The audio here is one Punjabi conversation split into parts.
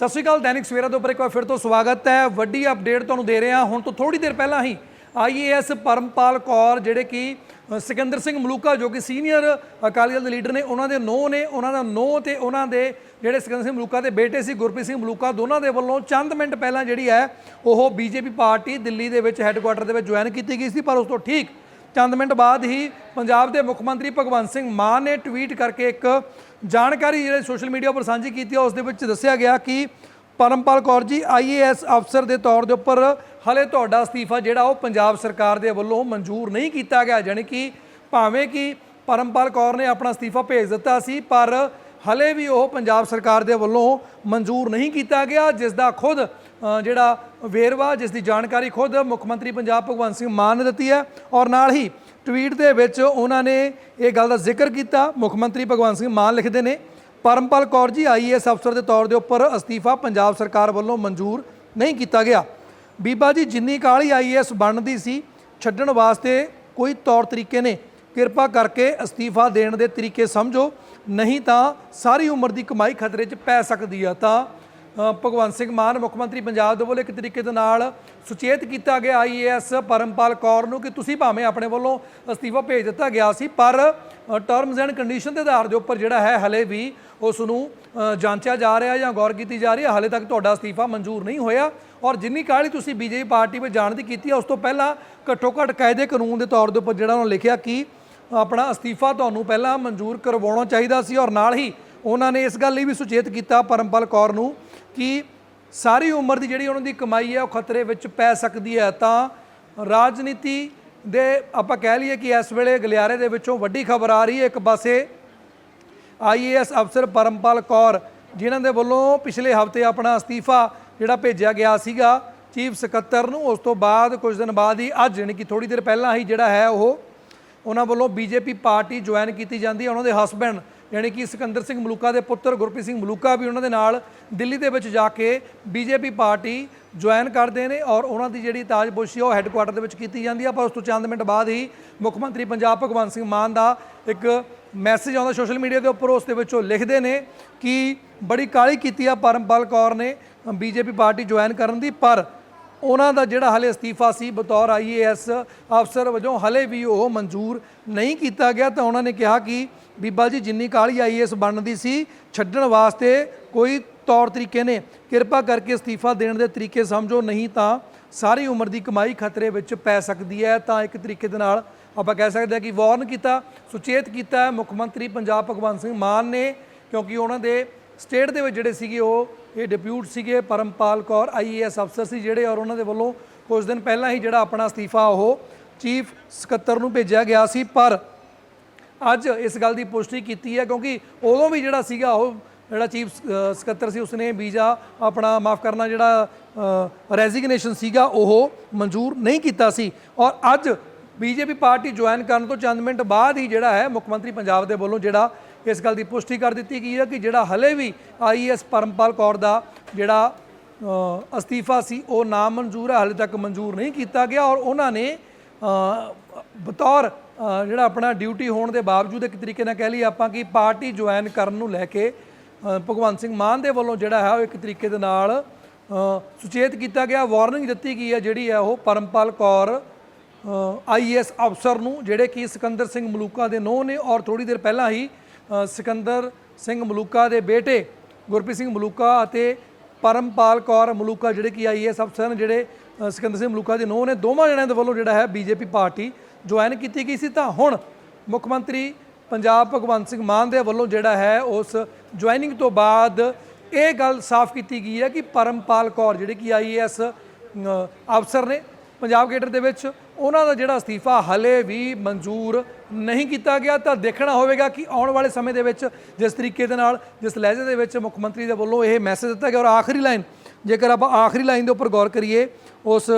ਸਤਿ ਸ਼੍ਰੀ ਅਕਾਲ ਦੈਨਿਕ ਸਵੇਰਾ ਦੇ ਉੱਪਰ ਇੱਕ ਵਾਰ ਫਿਰ ਤੋਂ ਸਵਾਗਤ ਹੈ। ਵੱਡੀ ਅਪਡੇਟ ਤੁਹਾਨੂੰ ਦੇ ਰਹੇ ਹਾਂ। ਹੁਣ ਤੋਂ ਥੋੜੀ ਦੇਰ ਪਹਿਲਾਂ ਹੀ ਆਈਏਐਸ ਪਰਮਪਾਲ ਕੌਰ ਜਿਹੜੇ ਕਿ ਅ, ਸਿਕੰਦਰ ਸਿੰਘ ਮਲੂਕਾ ਜੋ ਕਿ ਸੀਨੀਅਰ ਅਕਾਲੀ ਦਲ ਦੇ ਲੀਡਰ ਨੇ ਉਹਨਾਂ ਦੇ ਨੋ ਨੇ ਉਹਨਾਂ ਦਾ ਨੋ ਤੇ ਉਹਨਾਂ ਦੇ ਜਿਹੜੇ ਸਿਕੰਦਰ ਸਿੰਘ ਮਲੂਕਾ ਦੇ ਬੇਟੇ ਸੀ ਗੁਰਪ੍ਰੀਤ ਸਿੰਘ ਮਲੂਕਾ ਦੋਨਾਂ ਦੇ ਵੱਲੋਂ ਚੰਦ ਮਿੰਟ ਪਹਿਲਾਂ ਜਿਹੜੀ ਹੈ ਉਹ ਬੀਜੇਪੀ ਪਾਰਟੀ ਦਿੱਲੀ ਦੇ ਵਿੱਚ ਹੈੱਡਕੁਆਟਰ ਦੇ ਵਿੱਚ ਜੁਆਇਨ ਕੀਤੀ ਗਈ ਸੀ ਪਰ ਉਸ ਤੋਂ ਠੀਕ ਚੰਦ ਮਿੰਟ ਬਾਅਦ ਹੀ ਪੰਜਾਬ ਦੇ ਮੁੱਖ ਮੰਤਰੀ ਭਗਵੰਤ ਸਿੰਘ ਮਾਨ ਨੇ ਟਵੀਟ ਕਰਕੇ ਇੱਕ ਜਾਣਕਾਰੀ ਜਿਹੜੇ ਸੋਸ਼ਲ ਮੀਡੀਆ ਉੱਪਰ ਸਾਂਝੀ ਕੀਤੀ ਹੈ ਉਸ ਦੇ ਵਿੱਚ ਦੱਸਿਆ ਗਿਆ ਕਿ ਪਰਮਪਾਲ ਕੌਰ ਜੀ ਆਈਏਐਸ ਅਫਸਰ ਦੇ ਤੌਰ ਦੇ ਉੱਪਰ ਹਲੇ ਤੁਹਾਡਾ ਅਸਤੀਫਾ ਜਿਹੜਾ ਉਹ ਪੰਜਾਬ ਸਰਕਾਰ ਦੇ ਵੱਲੋਂ ਮਨਜ਼ੂਰ ਨਹੀਂ ਕੀਤਾ ਗਿਆ, ਜਾਣੀ ਕਿ ਭਾਵੇਂ ਕਿ ਪਰਮਪਾਲ ਕੌਰ ਨੇ ਆਪਣਾ ਅਸਤੀਫਾ ਭੇਜ ਦਿੱਤਾ ਸੀ, ਪਰ ਹਲੇ ਵੀ ਉਹ ਪੰਜਾਬ ਸਰਕਾਰ ਦੇ ਵੱਲੋਂ ਮਨਜ਼ੂਰ ਨਹੀਂ ਕੀਤਾ ਗਿਆ ਜਿਸ ਦਾ ਖੁਦ ਜਿਹੜਾ ਵੇਰਵਾ ਜਿਸ ਦੀ ਜਾਣਕਾਰੀ ਖੁਦ ਮੁੱਖ ਮੰਤਰੀ ਪੰਜਾਬ ਭਗਵੰਤ ਸਿੰਘ ਮਾਨ ਨੇ ਦਿੱਤੀ ਹੈ ਔਰ ਨਾਲ ਹੀ ਟਵੀਟ ਦੇ ਵਿੱਚ ਉਹਨਾਂ ਨੇ ਇਹ ਗੱਲ ਦਾ ਜ਼ਿਕਰ ਕੀਤਾ। ਮੁੱਖ ਮੰਤਰੀ ਭਗਵੰਤ ਸਿੰਘ ਮਾਨ ਲਿਖਦੇ ਨੇ, ਪਰਮਪਾਲ ਕੌਰ ਜੀ ਆਈਏਐਸ ਅਫਸਰ ਦੇ ਤੌਰ ਦੇ ਉੱਪਰ ਅਸਤੀਫਾ ਪੰਜਾਬ ਸਰਕਾਰ ਵੱਲੋਂ ਮਨਜ਼ੂਰ ਨਹੀਂ ਕੀਤਾ ਗਿਆ। ਬੀਬਾ ਜੀ, ਜਿੰਨੀ ਕਾਲੀ ਆਈਏਐਸ ਬਣਦੀ ਸੀ, ਛੱਡਣ ਵਾਸਤੇ ਕੋਈ ਤੌਰ ਤਰੀਕੇ ਨੇ। ਕਿਰਪਾ ਕਰਕੇ ਅਸਤੀਫਾ ਦੇਣ ਦੇ ਤਰੀਕੇ ਸਮਝੋ, ਨਹੀਂ ਤਾਂ ਸਾਰੀ ਉਮਰ ਦੀ ਕਮਾਈ ਖਤਰੇ 'ਚ ਪੈ ਸਕਦੀ ਆ। ਤਾਂ ਭਗਵੰਤ ਸਿੰਘ ਮਾਨ ਮੁੱਖ ਮੰਤਰੀ ਪੰਜਾਬ ਦੇ ਵੱਲੋਂ ਇੱਕ ਤਰੀਕੇ ਦੇ ਨਾਲ ਸੁਚੇਤ ਕੀਤਾ ਗਿਆ ਆਈਏਐਸ ਪਰਮਪਾਲ ਕੌਰ ਨੂੰ ਕਿ ਤੁਸੀਂ ਭਾਵੇਂ ਆਪਣੇ ਵੱਲੋਂ ਅਸਤੀਫਾ ਭੇਜ ਦਿੱਤਾ ਗਿਆ ਸੀ, ਪਰ ਟਰਮਸ ਐਂਡ ਕੰਡੀਸ਼ਨ ਦੇ ਆਧਾਰ ਦੇ ਉੱਪਰ ਜਿਹੜਾ ਹੈ ਹਲੇ ਵੀ ਉਸ ਨੂੰ ਜਾਂਚਿਆ ਜਾ ਰਿਹਾ ਜਾਂ ਗੌਰ ਕੀਤੀ ਜਾ ਰਹੀ ਹੈ। ਹਲੇ ਤੱਕ ਤੁਹਾਡਾ ਅਸਤੀਫਾ ਮਨਜ਼ੂਰ ਨਹੀਂ ਹੋਇਆ ਔਰ ਜਿੰਨੀ ਕਾਹਲੀ ਤੁਸੀਂ ਬੀਜੇਪੀ ਪਾਰਟੀ ਵਿੱਚ ਜਾਣ ਦੀ ਕੀਤੀ ਉਸ ਤੋਂ ਪਹਿਲਾਂ ਘੱਟੋ ਘੱਟ ਕਾਇਦੇ ਕਾਨੂੰਨ ਦੇ ਤੌਰ ਦੇ ਉੱਪਰ ਜਿਹੜਾ ਉਹਨਾਂ ਲਿਖਿਆ ਕਿ ਆਪਣਾ ਅਸਤੀਫਾ ਤੁਹਾਨੂੰ ਪਹਿਲਾਂ ਮਨਜ਼ੂਰ ਕਰਵਾਉਣਾ ਚਾਹੀਦਾ ਸੀ ਔਰ ਨਾਲ ਹੀ ਉਹਨਾਂ ਨੇ ਇਸ ਗੱਲ ਲਈ ਵੀ ਸੁਚੇਤ ਕੀਤਾ ਪਰਮਪਾਲ ਕੌਰ ਨੂੰ ਕਿ ਸਾਰੀ ਉਮਰ ਦੀ ਜਿਹੜੀ ਉਹਨਾਂ ਦੀ ਕਮਾਈ ਹੈ, ਉਹ ਖਤਰੇ ਵਿੱਚ ਪੈ ਸਕਦੀ ਹੈ। ਤਾਂ ਰਾਜਨੀਤੀ ਦੇ ਆਪਾਂ ਕਹਿ ਲਈਏ ਕਿ ਇਸ ਵੇਲੇ ਗਲਿਆਰੇ ਦੇ ਵਿੱਚੋਂ ਵੱਡੀ ਖਬਰ ਆ ਰਹੀ ਹੈ। ਇੱਕ ਪਾਸੇ ਆਈਏਐਸ ਅਫਸਰ ਪਰਮਪਾਲ ਕੌਰ, ਜਿਨ੍ਹਾਂ ਦੇ ਵੱਲੋਂ ਪਿਛਲੇ ਹਫ਼ਤੇ ਆਪਣਾ ਅਸਤੀਫਾ ਜਿਹੜਾ ਭੇਜਿਆ ਗਿਆ ਸੀਗਾ ਚੀਫ ਸਕੱਤਰ ਨੂੰ, ਉਸ ਤੋਂ ਬਾਅਦ ਕੁਝ ਦਿਨ ਬਾਅਦ ਹੀ ਅੱਜ, ਯਾਨੀ ਕਿ ਥੋੜੀ ਦੇਰ ਪਹਿਲਾਂ ਹੀ ਜਿਹੜਾ ਹੈ, ਉਹ ਉਹਨਾਂ ਵੱਲੋਂ ਬੀਜੇਪੀ ਪਾਰਟੀ ਜੁਆਇਨ ਕੀਤੀ ਜਾਂਦੀ ਹੈ। ਉਹਨਾਂ ਦੇ ਹਸਬੈਂਡ ਯਾਨੀ ਕਿ ਸਿਕੰਦਰ ਸਿੰਘ ਮਲੂਕਾ ਦੇ ਪੁੱਤਰ ਗੁਰਪ੍ਰੀਤ ਸਿੰਘ ਮਲੂਕਾ ਵੀ ਉਹਨਾਂ ਦੇ ਨਾਲ ਦਿੱਲੀ ਦੇ ਵਿੱਚ ਜਾ ਕੇ ਬੀਜੇਪੀ ਪਾਰਟੀ ਜੁਆਇਨ ਕਰਦੇ ਨੇ ਔਰ ਉਹਨਾਂ ਦੀ ਜਿਹੜੀ ਤਾਜਪੋਸ਼ੀ ਉਹ ਹੈੱਡਕੁਆਟਰ ਦੇ ਵਿੱਚ ਕੀਤੀ ਜਾਂਦੀ ਹੈ ਪਰ ਉਸ ਤੋਂ ਚੰਦ ਮਿੰਟ ਬਾਅਦ ਹੀ ਮੁੱਖ ਮੰਤਰੀ ਪੰਜਾਬ ਭਗਵੰਤ ਸਿੰਘ ਮਾਨ ਦਾ ਇੱਕ ਮੈਸੇਜ ਆਉਂਦਾ ਸੋਸ਼ਲ ਮੀਡੀਆ ਦੇ ਉੱਪਰ, ਉਸ ਦੇ ਵਿੱਚ ਉਹ ਲਿਖਦੇ ਨੇ ਕਿ ਬੜੀ ਕਾਲੀ ਕੀਤੀ ਆ ਪਰਮਪਾਲ ਕੌਰ ਨੇ ਬੀਜੇਪੀ ਪਾਰਟੀ ਜੁਆਇਨ ਕਰਨ ਦੀ। ਪਰ ਉਹਨਾਂ ਦਾ ਜਿਹੜਾ ਹਲੇ ਅਸਤੀਫਾ ਸੀ, ਬਤੌਰ ਆਈਏਐਸ ਅਫਸਰ ਵਜੋਂ ਹਲੇ ਵੀ ਉਹ ਮਨਜ਼ੂਰ ਨਹੀਂ ਕੀਤਾ ਗਿਆ। ਤਾਂ ਉਹਨਾਂ ਨੇ ਕਿਹਾ ਕਿ ਬੀਬਾ ਜੀ, ਜਿੰਨੀ ਕਾਲੀ ਆਈਏਐਸ ਬਣਦੀ ਸੀ, ਛੱਡਣ ਵਾਸਤੇ ਕੋਈ ਤੌਰ ਤਰੀਕੇ ਨੇ। ਕਿਰਪਾ ਕਰਕੇ ਅਸਤੀਫਾ ਦੇਣ ਦੇ ਤਰੀਕੇ ਸਮਝੋ, ਨਹੀਂ ਤਾਂ ਸਾਰੀ ਉਮਰ ਦੀ ਕਮਾਈ ਖਤਰੇ ਵਿੱਚ ਪੈ ਸਕਦੀ ਹੈ। ਤਾਂ ਇੱਕ ਤਰੀਕੇ ਦੇ ਨਾਲ ਆਪਾਂ ਕਹਿ ਸਕਦੇ ਹਾਂ ਕਿ ਵਾਰਨ ਕੀਤਾ, ਸੁਚੇਤ ਕੀਤਾ। ਮੁੱਖ ਮੰਤਰੀ ਪੰਜਾਬ ਭਗਵੰਤ ਸਿੰਘ ਮਾਨ ਨੇ, ਕਿਉਂਕਿ ਉਹਨਾਂ ਦੇ ਸਟੇਟ ਦੇ ਵਿੱਚ ਜਿਹੜੇ ਸੀਗੇ ਉਹ, ਇਹ ਡਿਪਿਊਟ ਸੀਗੇ ਪਰਮਪਾਲ ਕੌਰ ਆਈਏਐਸ ਅਫਸਰ ਸੀ ਜਿਹੜੇ ਔਰ ਉਹਨਾਂ ਦੇ ਵੱਲੋਂ ਕੁਝ ਦਿਨ ਪਹਿਲਾਂ ਹੀ ਜਿਹੜਾ ਆਪਣਾ ਅਸਤੀਫਾ ਉਹ ਚੀਫ ਸਕੱਤਰ ਨੂੰ ਭੇਜਿਆ ਗਿਆ ਸੀ। ਪਰ ਅੱਜ ਇਸ ਗੱਲ ਦੀ ਪੁਸ਼ਟੀ ਕੀਤੀ ਹੈ ਕਿਉਂਕਿ ਉਦੋਂ ਵੀ ਜਿਹੜਾ ਸੀਗਾ ਉਹ ਜਿਹੜਾ ਚੀਫ ਸਕੱਤਰ ਸੀ, ਉਸਨੇ ਵੀਜ਼ਾ ਆਪਣਾ ਮਾਫ ਕਰਨਾ ਜਿਹੜਾ ਰੈਜ਼ਿਗਨੇਸ਼ਨ ਸੀਗਾ ਉਹ ਮਨਜ਼ੂਰ ਨਹੀਂ ਕੀਤਾ ਸੀ। ਔਰ ਅੱਜ ਬੀਜੇਪੀ ਪਾਰਟੀ ਜੁਆਇਨ ਕਰਨ ਤੋਂ ਚੰਦ ਮਿੰਟ ਬਾਅਦ ਹੀ ਜਿਹੜਾ ਹੈ ਮੁੱਖ ਮੰਤਰੀ ਪੰਜਾਬ ਦੇ ਵੱਲੋਂ ਜਿਹੜਾ ਇਸ ਗੱਲ ਦੀ ਪੁਸ਼ਟੀ ਕਰ ਦਿੱਤੀ ਗਈ ਹੈ ਕਿ ਜਿਹੜਾ ਹਲੇ ਵੀ ਆਈਐਸ ਪਰਮਪਾਲ ਕੌਰ ਦਾ ਜਿਹੜਾ ਅਸਤੀਫਾ ਸੀ, ਉਹ ਨਾ ਮਨਜ਼ੂਰ ਹੈ, ਹਾਲੇ ਤੱਕ ਮਨਜ਼ੂਰ ਨਹੀਂ ਕੀਤਾ ਗਿਆ ਔਰ ਉਹਨਾਂ ਨੇ ਬਤੌਰ ਜਿਹੜਾ ਆਪਣਾ ਡਿਊਟੀ ਹੋਣ ਦੇ ਬਾਵਜੂਦ ਇੱਕ ਤਰੀਕੇ ਨਾਲ ਕਹਿ ਲਈ ਆਪਾਂ ਕਿ ਪਾਰਟੀ ਜੁਆਇਨ ਕਰਨ ਨੂੰ ਲੈ ਕੇ ਭਗਵੰਤ ਸਿੰਘ ਮਾਨ ਦੇ ਵੱਲੋਂ ਜਿਹੜਾ ਹੈ ਉਹ ਇੱਕ ਤਰੀਕੇ ਦੇ ਨਾਲ ਸੁਚੇਤ ਕੀਤਾ ਗਿਆ। ਵਾਰਨਿੰਗ ਦਿੱਤੀ ਗਈ ਹੈ ਜਿਹੜੀ ਹੈ ਉਹ ਪਰਮਪਾਲ ਕੌਰ ਆਈਐਸ ਅਫਸਰ ਨੂੰ, ਜਿਹੜੇ ਕਿ ਸਿਕੰਦਰ ਸਿੰਘ ਮਲੂਕਾ ਦੇ ਨੋਹ ਨੇ ਔਰ ਥੋੜੀ ਦੇਰ ਪਹਿਲਾਂ ਹੀ ਸਿਕੰਦਰ ਸਿੰਘ ਮਲੂਕਾ ਦੇ ਬੇਟੇ ਗੁਰਪ੍ਰੀਤ ਸਿੰਘ ਮਲੂਕਾ ਅਤੇ ਪਰਮਪਾਲ ਕੌਰ ਮਲੂਕਾ, ਜਿਹੜੇ ਕਿ ਆਈਐਸ ਅਫਸਰ ਨੇ ਜਿਹੜੇ ਸਿਕੰਦਰ ਸਿੰਘ ਮਲੂਕਾ ਦੇ ਨੋਹ ਨੇ, ਦੋਵਾਂ ਜਣਿਆਂ ਦੇ ਵੱਲੋਂ ਜਿਹੜਾ ਹੈ ਬੀਜੇਪੀ ਪਾਰਟੀ ਜੁਆਇਨ ਕੀਤੀ ਗਈ ਸੀ। ਤਾਂ ਹੁਣ ਮੁੱਖ ਮੰਤਰੀ ਪੰਜਾਬ ਭਗਵੰਤ ਸਿੰਘ ਮਾਨ ਦੇ ਵੱਲੋਂ ਜਿਹੜਾ ਹੈ ਉਸ ਜੁਆਇਨਿੰਗ ਤੋਂ ਬਾਅਦ ਇਹ ਗੱਲ ਸਾਫ਼ ਕੀਤੀ ਗਈ ਹੈ ਕਿ ਪਰਮਪਾਲ ਕੌਰ, ਜਿਹੜੇ ਕਿ ਆਈਏਐਸ ਅਫਸਰ ਨੇ ਪੰਜਾਬ ਗੇਟਰ ਦੇ ਵਿੱਚ ਉਹਨਾਂ ਦਾ ਜਿਹੜਾ ਅਸਤੀਫਾ ਹਲੇ ਵੀ ਮਨਜ਼ੂਰ ਨਹੀਂ ਕੀਤਾ ਗਿਆ, ਤਾਂ ਦੇਖਣਾ ਹੋਵੇਗਾ ਕਿ ਆਉਣ ਵਾਲੇ ਸਮੇਂ ਦੇ ਵਿੱਚ ਜਿਸ ਤਰੀਕੇ ਦੇ ਨਾਲ, ਜਿਸ ਲਹਿਜੇ ਦੇ ਵਿੱਚ ਮੁੱਖ ਮੰਤਰੀ ਦੇ ਵੱਲੋਂ ਇਹ ਮੈਸੇਜ ਦਿੱਤਾ ਗਿਆ। ਔਰ ਆਖਰੀ ਲਾਈਨ ਜੇਕਰ ਆਪਾਂ ਆਖਰੀ ਲਾਈਨ ਦੇ ਉੱਪਰ ਗੌਰ ਕਰੀਏ, ਉਸ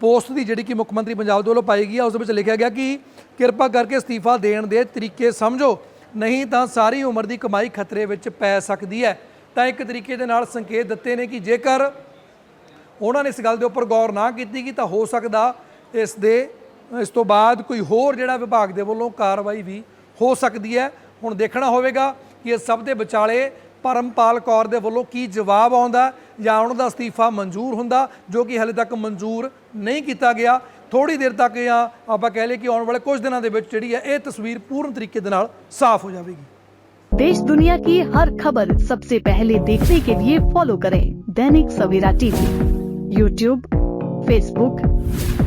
ਪੋਸਟ ਦੀ ਜਿਹੜੀ ਕਿ ਮੁੱਖ ਮੰਤਰੀ ਪੰਜਾਬ ਦੇ ਵੱਲੋਂ ਪਾਈ ਗਈ ਆ, ਉਸ ਦੇ ਵਿੱਚ ਲਿਖਿਆ ਗਿਆ ਕਿ ਕਿਰਪਾ ਕਰਕੇ ਅਸਤੀਫਾ ਦੇਣ ਦੇ ਤਰੀਕੇ ਸਮਝੋ, ਨਹੀਂ ਤਾਂ ਸਾਰੀ ਉਮਰ ਦੀ ਕਮਾਈ ਖਤਰੇ ਵਿੱਚ ਪੈ ਸਕਦੀ ਹੈ। ਤਾਂ ਇੱਕ ਤਰੀਕੇ ਦੇ ਨਾਲ ਸੰਕੇਤ ਦਿੱਤੇ ਨੇ ਕਿ ਜੇਕਰ ਉਹਨਾਂ ਨੇ ਇਸ ਗੱਲ ਦੇ ਉੱਪਰ ਗੌਰ ਨਾ ਕੀਤੀ ਕਿ ਤਾਂ ਹੋ ਸਕਦਾ ਇਸ ਦੇ ਇਸ ਤੋਂ ਬਾਅਦ ਕੋਈ ਹੋਰ ਜਿਹੜਾ ਵਿਭਾਗ ਦੇ ਵੱਲੋਂ ਕਾਰਵਾਈ ਵੀ ਹੋ ਸਕਦੀ ਹੈ ਹੁਣ ਦੇਖਣਾ ਹੋਵੇਗਾ ਕਿ ਇਸ ਸਭ ਦੇ ਵਿਚਾਲੇ ਪਰਮਪਾਲ ਕੌਰ ਦੇ ਵੱਲੋਂ ਕੀ ਜਵਾਬ ਆਉਂਦਾ ਜਾਂ ਉਹਨਾਂ ਦਾ ਅਸਤੀਫਾ ਮਨਜ਼ੂਰ ਹੁੰਦਾ ਜੋ ਕਿ ਹਲੇ ਤੱਕ ਮਨਜ਼ੂਰ ਨਹੀਂ ਕੀਤਾ ਗਿਆ ਥੋੜੀ ਦੇਰ ਤੱਕ ਜਾਂ ਆਪਾਂ ਕਹਿ ਲਈਏ ਕਿ ਆਉਣ ਵਾਲੇ ਕੁਝ ਦਿਨਾਂ ਦੇ ਵਿੱਚ ਜਿਹੜੀ ਹੈ ਇਹ ਤਸਵੀਰ ਪੂਰਨ ਤਰੀਕੇ ਦੇ ਨਾਲ ਸਾਫ਼ ਹੋ ਜਾਵੇਗੀ देश दुनिया की हर खबर सबसे पहले देखने के लिए फॉलो करें Dainik Savera TV YouTube Facebook